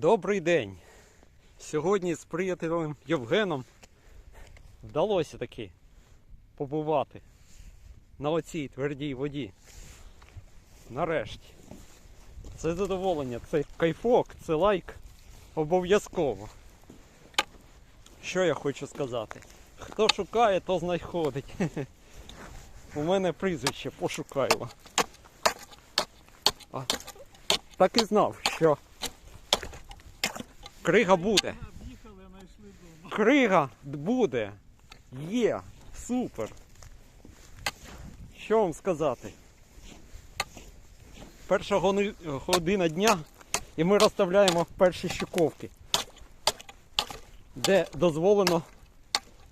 Добрий день! Сьогодні з приятелем Євгеном вдалося таки побувати на оцій твердій воді. Нарешті. Це задоволення, це кайфок, це лайк обов'язково. Що я хочу сказати? Хто шукає, то знаходить. У мене прізвище пошукайло. Так і знав, що крига буде. Крига буде. Є. Супер. Що вам сказати? Перша година дня і ми розставляємо перші щуковки, де дозволено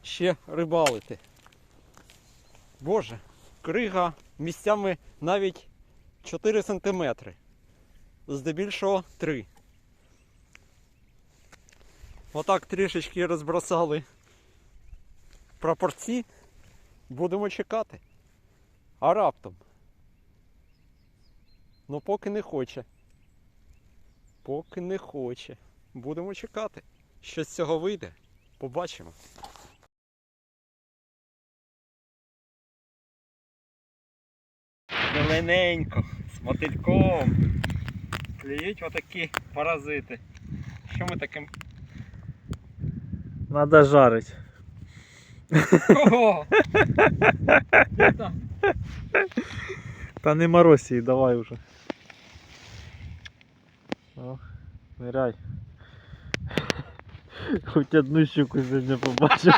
ще рибалити. Боже, крига місцями навіть 4 см. Здебільшого 3. Отак трішечки розбросали прапорці. Будемо чекати. А раптом. Ну поки не хоче. Поки не хоче. Будемо чекати. Що з цього вийде, побачимо. Зелененько, з мотильком. Клюють отакі паразити. Що ми таким Надо жарить. Ого! Та не морозь її, давай уже. О, ныряй. Хоть одну щуку сьогодні побачив.